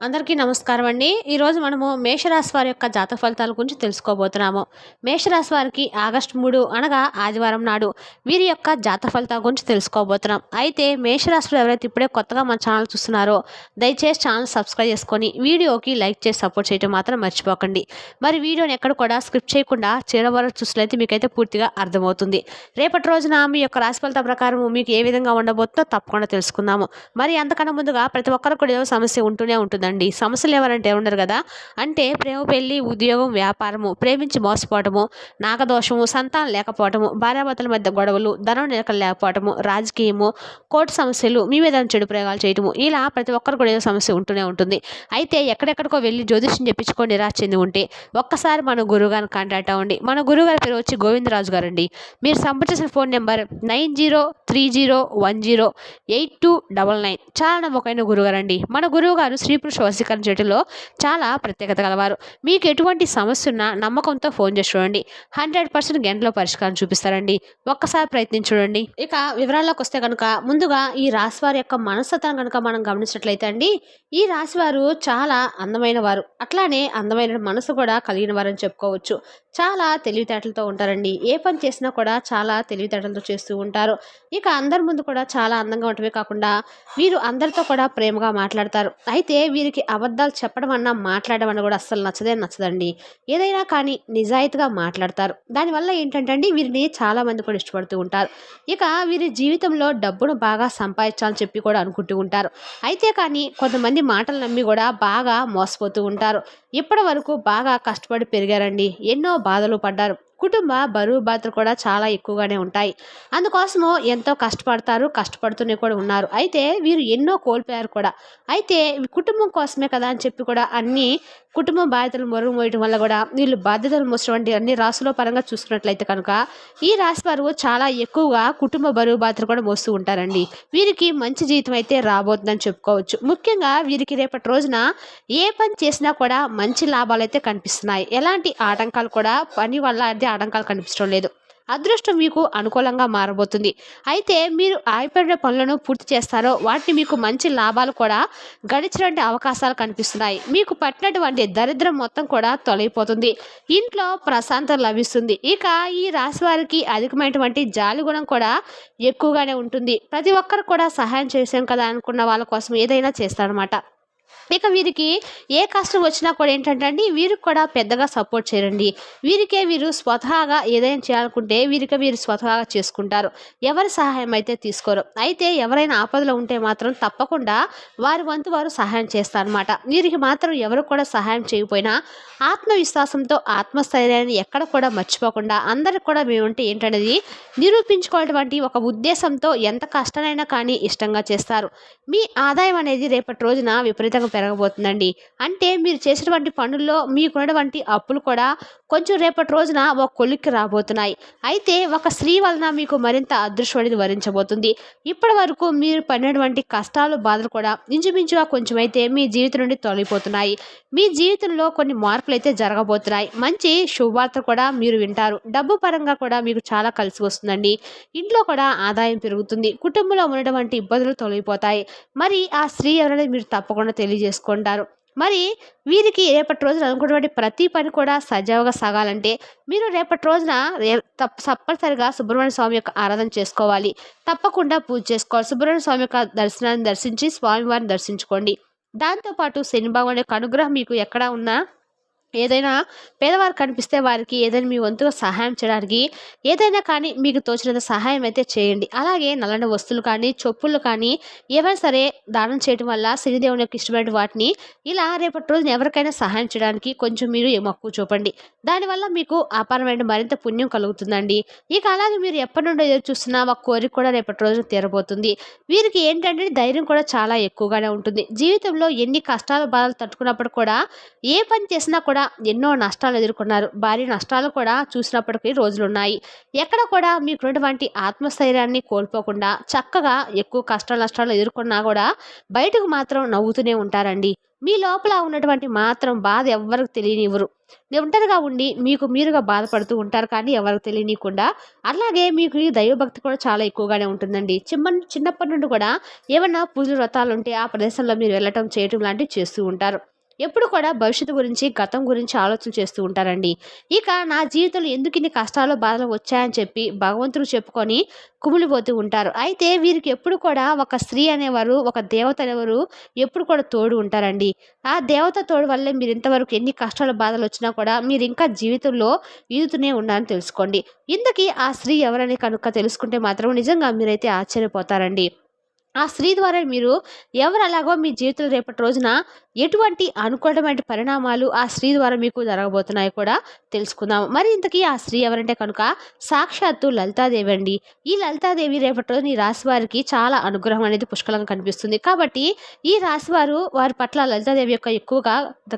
అందరికీ నమస్కారం అండి. ఈరోజు మనము మేషరాశి వారి యొక్క జాతక ఫలితాల గురించి తెలుసుకోబోతున్నాము. మేషరాశి వారికి ఆగస్టు మూడు అనగా ఆదివారం నాడు వీరి యొక్క జాతక ఫలితాల గురించి తెలుసుకోబోతున్నాం. అయితే మేషరాశిలో ఎవరైతే ఇప్పుడే కొత్తగా మన ఛానల్ చూస్తున్నారో దయచేసి ఛానల్ సబ్స్క్రైబ్ చేసుకొని వీడియోకి లైక్ చేసి సపోర్ట్ చేయడం మాత్రం మర్చిపోకండి. మరి వీడియోని ఎక్కడ కూడా స్క్రిప్ట్ చేయకుండా చేయడం చూసినైతే మీకైతే పూర్తిగా అర్థమవుతుంది. రేపటి రోజున మీ యొక్క రాశి ఫలిత ప్రకారం మీకు ఏ విధంగా ఉండబోతుందో తప్పకుండా తెలుసుకుందాము. మరి అంతకన్నా ముందుగా ప్రతి ఒక్కరికి కూడా ఏదో సమస్య ఉంటూనే ఉంటుంది ఉంటుందండి సమస్యలు ఎవరంటే ఉండరు కదా? అంటే ప్రేమ పెళ్ళి ఉద్యోగం వ్యాపారము ప్రేమించి మోసపోవటము నాగదోషము సంతానం లేకపోవటము భార్యాభర్తల మధ్య గొడవలు ధనం నిలకలు లేకపోవటము రాజకీయము కోర్టు సమస్యలు మీ మీద చెడు ప్రయోగాలు చేయటము ఇలా ప్రతి ఒక్కరు కూడా ఏదో సమస్య ఉంటూనే ఉంటుంది. అయితే ఎక్కడెక్కడికో వెళ్ళి జ్యోతిష్యం చెప్పించుకొని నిరాశ చెంది ఉంటే ఒక్కసారి మన గురువుగారిని కాంటాక్ట్ అవ్వండి. మన గురువుగారి పేరు వచ్చి గోవిందరాజు గారు అండి మీరు సంప్రదించిన phone number nine zero three zero one zero eight two double nine. చాలా నమ్మకమైన గురుగారు అండి మన గురువు గారు స్త్రీ పురుష చాలా ప్రత్యేకత గలవారు. మీకు ఎటువంటి సమస్య ఉన్నా నమ్మకంతో ఫోన్ చేసి చూడండి. హండ్రెడ్ పర్సెంట్ గంటలో పరిష్కారం చూపిస్తారండి. ఒక్కసారి ప్రయత్నించి చూడండి. ఇక వివరాల్లోకి వస్తే కనుక ముందుగా ఈ రాశి వారి యొక్క మనస్తత్వం కనుక మనం గమనించినట్లయితే అండి ఈ రాశి వారు చాలా అందమైన వారు. అట్లానే అందమైన మనసు కూడా కలిగిన వారని చెప్పుకోవచ్చు. చాలా తెలివితేటలతో ఉంటారండి. ఏ పని చేసినా కూడా చాలా తెలివితేటలతో చేస్తూ ఉంటారు. ఇక అందరి ముందు కూడా చాలా అందంగా ఉండటమే కాకుండా వీరు అందరితో కూడా ప్రేమగా మాట్లాడతారు. అయితే వీరికి అబద్ధాలు చెప్పడం అన్నా మాట్లాడడం అన్న కూడా అస్సలు నచ్చదే నచ్చదండి. ఏదైనా కానీ నిజాయితీగా మాట్లాడతారు. దానివల్ల ఏంటంటే అండి వీరిని చాలా మంది కూడా ఇష్టపడుతూ ఉంటారు. ఇక వీరి జీవితంలో డబ్బును బాగా సంపాదించాలని చెప్పి కూడా అనుకుంటూ ఉంటారు. అయితే కానీ కొంతమంది మాటలు నమ్మి కూడా బాగా మోసపోతూ ఉంటారు. ఇప్పటి వరకు బాగా కష్టపడి పెరిగారండి. ఎన్నో బాధలు పడ్డారు. కుటుంబ బరువు బాధలు కూడా చాలా ఎక్కువగానే ఉంటాయి. అందుకోసము ఎంతో కష్టపడతారు కష్టపడుతూనే కూడా ఉన్నారు. అయితే వీరు ఎన్నో కోల్పోయారు కూడా. అయితే కుటుంబం కోసమే కదా అని చెప్పి కూడా అన్ని కుటుంబ బాధ్యతలు మొరుగు మోయటం వల్ల కూడా వీళ్ళు బాధ్యతలు మోసినటువంటి అన్ని రాశుల పరంగా చూసుకున్నట్లయితే కనుక ఈ రాశి వారు చాలా ఎక్కువగా కుటుంబ బరువు బాధలు కూడా మోస్తూ ఉంటారండి. వీరికి మంచి జీవితం అయితే రాబోతుందని చెప్పుకోవచ్చు. ముఖ్యంగా వీరికి రేపటి రోజున ఏ పని చేసినా కూడా మంచి లాభాలు అయితే కనిపిస్తున్నాయి. ఎలాంటి ఆటంకాలు కూడా పని వల్ల అయితే ఆటంకాలు కనిపించడం లేదు. అదృష్టం మీకు అనుకూలంగా మారబోతుంది. అయితే మీరు ఆగిపోయిన పనులను పూర్తి చేస్తారో వాటిని మీకు మంచి లాభాలు కూడా గడిచినటువంటి అవకాశాలు కనిపిస్తున్నాయి. మీకు పట్టినటువంటి దరిద్రం మొత్తం కూడా తొలగిపోతుంది. ఇంట్లో ప్రశాంతత లభిస్తుంది. ఇక ఈ రాశి వారికి అధికమైనటువంటి జాలి గుణం కూడా ఎక్కువగానే ఉంటుంది. ప్రతి ఒక్కరు కూడా సహాయం చేసాం కదా అనుకున్న వాళ్ళ కోసం ఏదైనా చేస్తారనమాట ఇక వీరికి ఏ కష్టం వచ్చినా కూడా ఏంటంటే అండి వీరికి కూడా పెద్దగా సపోర్ట్ చేయరండి. వీరికే వీరు స్వతహాగా ఏదైనా చేయాలనుకుంటే వీరికి వీరు స్వతహాగా చేసుకుంటారు. ఎవరి సహాయం అయితే తీసుకోరు. అయితే ఎవరైనా ఆపదలో ఉంటే మాత్రం తప్పకుండా వారి వంతు వారు సహాయం చేస్తారనమాట వీరికి మాత్రం ఎవరు కూడా సహాయం చేయకపోయినా ఆత్మవిశ్వాసంతో ఆత్మస్థైర్యాన్ని ఎక్కడ కూడా మర్చిపోకుండా అందరికి కూడా మేముంటే ఏంటనేది నిరూపించుకోవటువంటి ఒక ఉద్దేశంతో ఎంత కష్టమైనా కానీ ఇష్టంగా చేస్తారు. మీ ఆదాయం అనేది రేపటి రోజున విపరీతంగా పెరగబోతుందండి. అంటే మీరు చేసినటువంటి పనుల్లో మీకున్నటువంటి అప్పులు కూడా కొంచెం రేపటి రోజున ఒక కొలిక్కి రాబోతున్నాయి. అయితే ఒక స్త్రీ వలన మీకు మరింత అదృష్టం అనేది వరించబోతుంది. ఇప్పటి వరకు మీరు పడినటువంటి కష్టాలు బాధలు కూడా ఇంచుమించుగా కొంచెం అయితే మీ జీవితం నుండి తొలగిపోతున్నాయి. మీ జీవితంలో కొన్ని మార్పులు అయితే జరగబోతున్నాయి. మంచి శుభవార్త కూడా మీరు వింటారు. డబ్బు పరంగా కూడా మీకు చాలా కలిసి వస్తుందండి. ఇంట్లో కూడా ఆదాయం పెరుగుతుంది. కుటుంబంలో ఉన్నటువంటి ఇబ్బందులు తొలగిపోతాయి. మరి ఆ స్త్రీ ఎవరైనా మీరు తప్పకుండా చేసుకుంటారు. మరి వీరికి రేపటి రోజున అనుకున్నటువంటి ప్రతి పని కూడా సజావుగా సాగాలంటే మీరు రేపటి రోజున రే తప్ప తప్పనిసరిగా సుబ్రహ్మణ్య స్వామి యొక్క ఆరాధన చేసుకోవాలి. తప్పకుండా పూజ చేసుకోవాలి. సుబ్రహ్మణ్య స్వామి యొక్క దర్శనాన్ని దర్శించి స్వామివారిని దర్శించుకోండి. దాంతోపాటు శని భగవాన్ యొక్క అనుగ్రహం మీకు ఎక్కడ ఉన్నా ఏదైనా పేదవారు కనిపిస్తే వారికి ఏదైనా మీ వంతుగా సహాయం చేయడానికి ఏదైనా కానీ మీకు తోచినంత సహాయం అయితే చేయండి. అలాగే నల్లని వస్తువులు కానీ చొప్పులు కానీ ఏవైనా సరే దానం చేయడం వల్ల శనిదేవుని యొక్క ఇష్టమైన వాటిని ఇలా రేపటి రోజున ఎవరికైనా సహాయం చేయడానికి కొంచెం మీరు మక్కువ చూపండి. దానివల్ల మీకు అపారమైన మరింత పుణ్యం కలుగుతుందండి. ఇక అలాగే మీరు ఎప్పటి నుండో ఎదురు చూస్తున్నా ఒక కోరిక కూడా రేపటి రోజున తీరబోతుంది. వీరికి ఏంటంటే ధైర్యం కూడా చాలా ఎక్కువగానే ఉంటుంది. జీవితంలో ఎన్ని కష్టాలు బాధలు తట్టుకున్నప్పుడు కూడా ఏ పని చేసినా కూడా ఎన్నో నష్టాలు ఎదుర్కొన్నారు. భారీ నష్టాలు కూడా చూసినప్పటికీ రోజులున్నాయి. ఎక్కడ కూడా మీకున్నటువంటి ఆత్మస్థైర్యాన్ని కోల్పోకుండా చక్కగా ఎక్కువ కష్ట నష్టాలు ఎదుర్కొన్నా కూడా బయటకు మాత్రం నవ్వుతూనే ఉంటారండి. మీ లోపల ఉన్నటువంటి మాత్రం బాధ ఎవ్వరికి తెలియనివ్వరు. ఒంటరిగా ఉండి మీకు మీరుగా బాధపడుతూ ఉంటారు కానీ ఎవరికి తెలియనియకుండా అలాగే మీకు ఈ దైవభక్తి కూడా చాలా ఎక్కువగానే ఉంటుందండి. చిమ్మ చిన్నప్పటి నుండి కూడా ఏమన్నా పూజలు వ్రతాలు ఉంటే ఆ ప్రదేశంలో మీరు వెళ్ళటం చేయటం లాంటివి చేస్తూ ఉంటారు. ఎప్పుడు కూడా భవిష్యత్తు గురించి గతం గురించి ఆలోచన చేస్తూ ఉంటారండి. ఇక నా జీవితంలో ఎందుకు ఇన్ని కష్టాలు బాధలు వచ్చాయని చెప్పి భగవంతుడు చెప్పుకొని కుమిలిపోతూ ఉంటారు. అయితే వీరికి ఎప్పుడు కూడా ఒక స్త్రీ అనేవారు ఒక దేవత అనేవారు ఎప్పుడు కూడా తోడు ఉంటారండి. ఆ దేవత తోడు వల్లే మీరు ఇంతవరకు ఎన్ని కష్టాలు బాధలు వచ్చినా కూడా మీరు ఇంకా జీవితంలో ఈదుతూనే ఉన్నారని తెలుసుకోండి. ఇందుకీ ఆ స్త్రీ ఎవరని కనుక తెలుసుకుంటే మాత్రం నిజంగా మీరైతే ఆశ్చర్యపోతారండి. ఆ స్త్రీ ద్వారా మీరు ఎవరు అలాగో మీ జీవితంలో రేపటి రోజున ఎటువంటి అనుకూలమైన పరిణామాలు ఆ స్త్రీ ద్వారా మీకు జరగబోతున్నాయి కూడా తెలుసుకుందాం మరి ఇంతకీ ఆ స్త్రీ ఎవరంటే కనుక సాక్షాత్తు లలితాదేవి అండి. ఈ లలితాదేవి రేపటి రోజున ఈ రాశి వారికి చాలా అనుగ్రహం అనేది పుష్కలంగా కనిపిస్తుంది. కాబట్టి ఈ రాశి వారు వారి పట్ల లలితాదేవి యొక్క ఎక్కువగా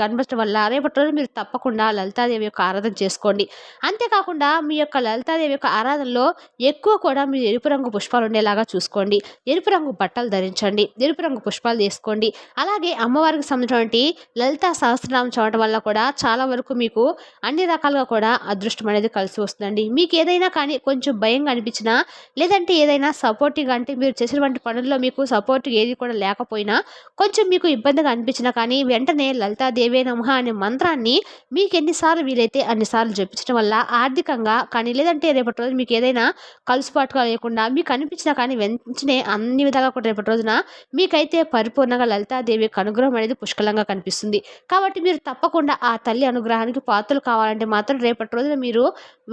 కనిపించడం వల్ల రేపటి రోజు మీరు తప్పకుండా లలితాదేవి యొక్క ఆరాధన చేసుకోండి. అంతేకాకుండా మీ యొక్క లలితాదేవి యొక్క ఆరాధనలో ఎక్కువ కూడా మీరు ఎరుపు రంగు పుష్పాలు ఉండేలాగా చూసుకోండి. ఎరుపు రంగు బట్టలు ధరించండి. ఎరుపు రంగు పుష్పాలు తీసుకోండి. అలాగే అమ్మవారికి సంబంధించినటువంటి లలిత సహస్రనామం చదవడం వల్ల కూడా చాలా వరకు మీకు అన్ని రకాలుగా కూడా అదృష్టం అనేది కలిసి వస్తుందండి. మీకు ఏదైనా కానీ కొంచెం భయంగా అనిపించినా లేదంటే ఏదైనా సపోర్టివ్గా అంటే మీరు చేసినటువంటి పనుల్లో మీకు సపోర్ట్ ఏది కూడా లేకపోయినా కొంచెం మీకు ఇబ్బందిగా అనిపించినా కానీ వెంటనే లలితాదేవే నమ అనే మంత్రాన్ని మీకు ఎన్నిసార్లు వీలైతే అన్నిసార్లు జపించడం వల్ల ఆర్థికంగా కానీ లేదంటే రేపటి రోజు మీకు ఏదైనా కలుసుపాటుగా లేకుండా మీకు అనిపించినా కానీ వెంటనే అన్ని విధాలుగా కాకుండా రేపటి రోజున మీకైతే పరిపూర్ణంగా లలితాదేవి యొక్క అనుగ్రహం అనేది పుష్కలంగా కనిపిస్తుంది. కాబట్టి మీరు తప్పకుండా ఆ తల్లి అనుగ్రహానికి పాత్రలు కావాలంటే మాత్రం రేపటి రోజున మీరు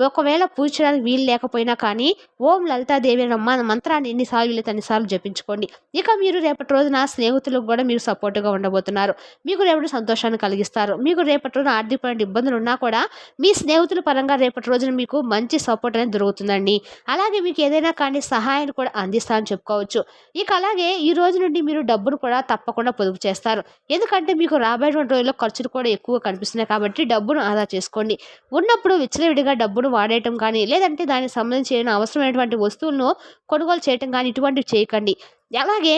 ఒకవేళ పూజ చేయడానికి వీలు లేకపోయినా కానీ ఓం లలితాదేవి నమ్మ మంత్రాన్ని ఎన్నిసార్లు వీలైతే అన్నిసార్లు జపించుకోండి. ఇక మీరు రేపటి రోజున స్నేహితులకు కూడా మీరు సపోర్ట్గా ఉండబోతున్నారు. మీకు రేపటి సంతోషాన్ని కలిగిస్తారు. మీకు రేపటి రోజున ఆర్థికమైన ఇబ్బందులు ఉన్నా కూడా మీ స్నేహితుల పరంగా రేపటి రోజున మీకు మంచి సపోర్ట్ అనేది దొరుకుతుందండి. అలాగే మీకు ఏదైనా కానీ సహాయాన్ని కూడా అందిస్తారని చెప్పుకోవచ్చు. మీకు అలాగే ఈ రోజు నుండి మీరు డబ్బును కూడా తప్పకుండా పొదుపు చేస్తారు. ఎందుకంటే మీకు రాబోయేటువంటి రోజుల్లో ఖర్చులు కూడా ఎక్కువ కనిపిస్తున్నాయి కాబట్టి డబ్బును ఆదా చేసుకోండి. ఉన్నప్పుడు విచ్చలవిడిగా డబ్బును వాడేయటం కానీ లేదంటే దానికి సంబంధించి అవసరమైనటువంటి వస్తువులను కొనుగోలు చేయటం కానీ ఇటువంటివి చేయకండి. అలాగే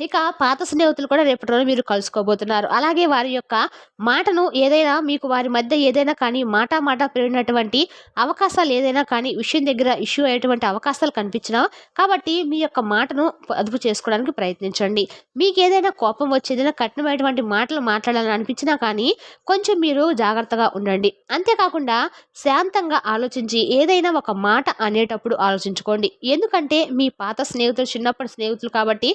ఇక పాత స్నేహితులు కూడా రేపటి రోజు మీరు కలుసుకోబోతున్నారు. అలాగే వారి యొక్క మాటను ఏదైనా మీకు వారి మధ్య ఏదైనా కానీ మాట మాట పెరిగినటువంటి అవకాశాలు ఏదైనా కానీ విషయం దగ్గర ఇష్యూ అయ్యేటువంటి అవకాశాలు కనిపించినా కాబట్టి మీ యొక్క మాటను అదుపు చేసుకోవడానికి ప్రయత్నించండి. మీకు ఏదైనా కోపం వచ్చి ఏదైనా కఠినమైనటువంటి మాటలు మాట్లాడాలని అనిపించినా కానీ కొంచెం మీరు జాగ్రత్తగా ఉండండి. అంతేకాకుండా శాంతంగా ఆలోచించి ఏదైనా ఒక మాట అనేటప్పుడు ఆలోచించుకోండి. ఎందుకంటే మీ పాత స్నేహితులు చిన్నప్పటి స్నేహితులు కాబట్టి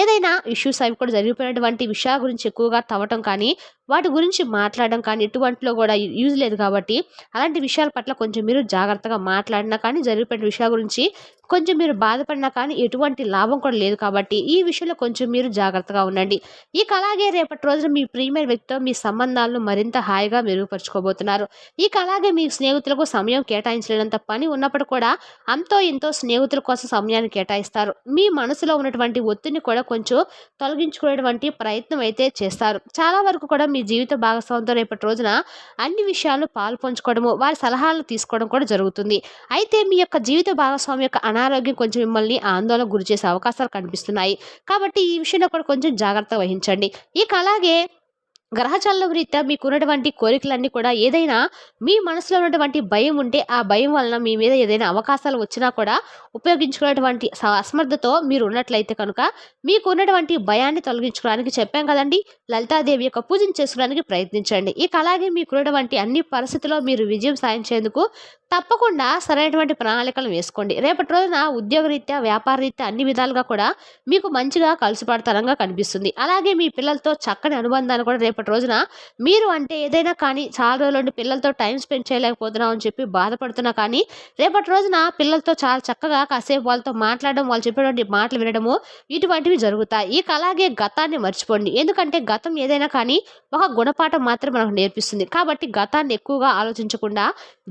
ఏదైనా ఏదైనా ఇష్యూస్ అవి కూడా జరిగిపోయినటువంటి విషయాల గురించి ఎక్కువగా తవ్వటం కానీ వాటి గురించి మాట్లాడడం కానీ ఎటువంటిలో కూడా యూజ్ లేదు కాబట్టి అలాంటి విషయాల పట్ల కొంచెం మీరు జాగ్రత్తగా మాట్లాడినా కానీ జరిగిపోయిన విషయాల గురించి కొంచెం మీరు బాధపడినా కానీ ఎటువంటి లాభం కూడా లేదు కాబట్టి ఈ విషయంలో కొంచెం మీరు జాగ్రత్తగా ఉండండి. ఇక అలాగే రేపటి రోజున మీ ప్రియమైన వ్యక్తితో మీ సంబంధాలను మరింత హాయిగా మెరుగుపరుచుకోబోతున్నారు. ఇక అలాగే మీ స్నేహితులకు సమయం కేటాయించలేనంత పని ఉన్నప్పుడు కూడా అంతో ఎంతో స్నేహితుల కోసం సమయాన్ని కేటాయిస్తారు. మీ మనసులో ఉన్నటువంటి ఒత్తిడిని కూడా కొంచెం తొలగించుకునేటువంటి ప్రయత్నం అయితే చేస్తారు. చాలా వరకు కూడా మీ జీవిత భాగస్వామితో రేపటి రోజున అన్ని విషయాలు పాలు పంచుకోవడము వారి సలహాలు తీసుకోవడం కూడా జరుగుతుంది. అయితే మీ యొక్క జీవిత భాగస్వామి యొక్క అనారోగ్యం కొంచెం మిమ్మల్ని ఆందోళన గురి చేసే అవకాశాలు కనిపిస్తున్నాయి. కాబట్టి ఈ విషయంలో కూడా కొంచెం జాగ్రత్త వహించండి. ఇక అలాగే గ్రహచలనం రీత్యా మీకు ఉన్నటువంటి కోరికలన్నీ కూడా ఏదైనా మీ మనసులో ఉన్నటువంటి భయం ఉంటే ఆ భయం వలన మీ మీద ఏదైనా అవకాశాలు వచ్చినా కూడా ఉపయోగించుకునేటువంటి అసమర్థతో మీరు ఉన్నట్లయితే కనుక మీకు ఉన్నటువంటి భయాన్ని తొలగించుకోవడానికి చెప్పాం కదండి. లలితాదేవి యొక్క పూజను చేసుకోవడానికి ప్రయత్నించండి. ఇక అలాగే మీకు ఉన్నటువంటి అన్ని పరిస్థితుల్లో మీరు విజయం సాధించేందుకు తప్పకుండా సరైనటువంటి ప్రణాళికలు వేసుకోండి. రేపటి రోజున ఉద్యోగరీత్యా వ్యాపార రీత్యా అన్ని విధాలుగా కూడా మీకు మంచిగా కలిసిపడతనంగా కనిపిస్తుంది. అలాగే మీ పిల్లలతో చక్కని అనుబంధాన్ని కూడా రేపటి రోజున మీరు అంటే ఏదైనా కానీ చాలా రోజులు పిల్లలతో టైం స్పెండ్ చేయలేకపోతున్నాం అని చెప్పి బాధపడుతున్నా కానీ రేపటి రోజున పిల్లలతో చాలా చక్కగా కాసేపు వాళ్ళతో మాట్లాడడం వాళ్ళు చెప్పేటువంటి మాటలు వినడము ఇటువంటివి జరుగుతాయి. ఇక అలాగే గతాన్ని మర్చిపోండి. ఎందుకంటే గతం ఏదైనా కానీ ఒక గుణపాఠం మాత్రం మనకు నేర్పిస్తుంది. కాబట్టి గతాన్ని ఎక్కువగా ఆలోచించకుండా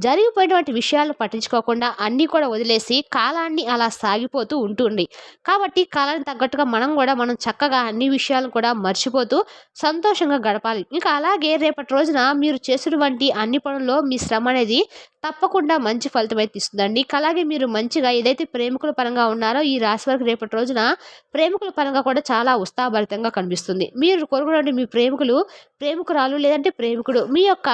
జరిగిపోయినటువంటి అలాంటి విషయాలు పట్టించుకోకుండా అన్నీ కూడా వదిలేసి కాలాన్ని అలా సాగిపోతూ ఉంటుంది కాబట్టి కాలానికి తగ్గట్టుగా మనం కూడా మనం చక్కగా అన్ని విషయాలను కూడా మర్చిపోతూ సంతోషంగా గడపాలి. ఇంకా అలాగే రేపటి రోజున మీరు చేసినటువంటి అన్ని పనుల్లో మీ శ్రమ అనేది తప్పకుండా మంచి ఫలితం అయితే ఇస్తుందండి అలాగే మీరు మంచిగా ఏదైతే ప్రేమికుల పరంగా ఉన్నారో ఈ రాశి వారికి రేపటి రోజున ప్రేమికుల పరంగా కూడా చాలా ఉత్సాహభరితంగా కనిపిస్తుంది. మీరు కోరుకునే మీ ప్రేమికులు ప్రేమికురాలు లేదంటే ప్రేమికుడు మీ యొక్క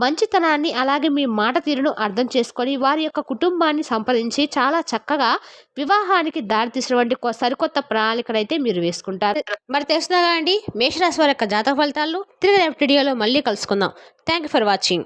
మంచితనాన్ని అలాగే మీ మాట తీరును అర్థం చేసుకొని వారి యొక్క కుటుంబాన్ని సంప్రదించి చాలా చక్కగా వివాహానికి దారి తీసినటువంటి కొ- సరికొత్త ప్రణాళికనైతే మీరు వేసుకుంటారు. మరి తెలుసుగా అండి? మేషరాశి వారి యొక్క జాతక ఫలితాలు. తిరిగి రేపటి వీడియోలో మళ్ళీ కలుసుకుందాం. Thank you for watching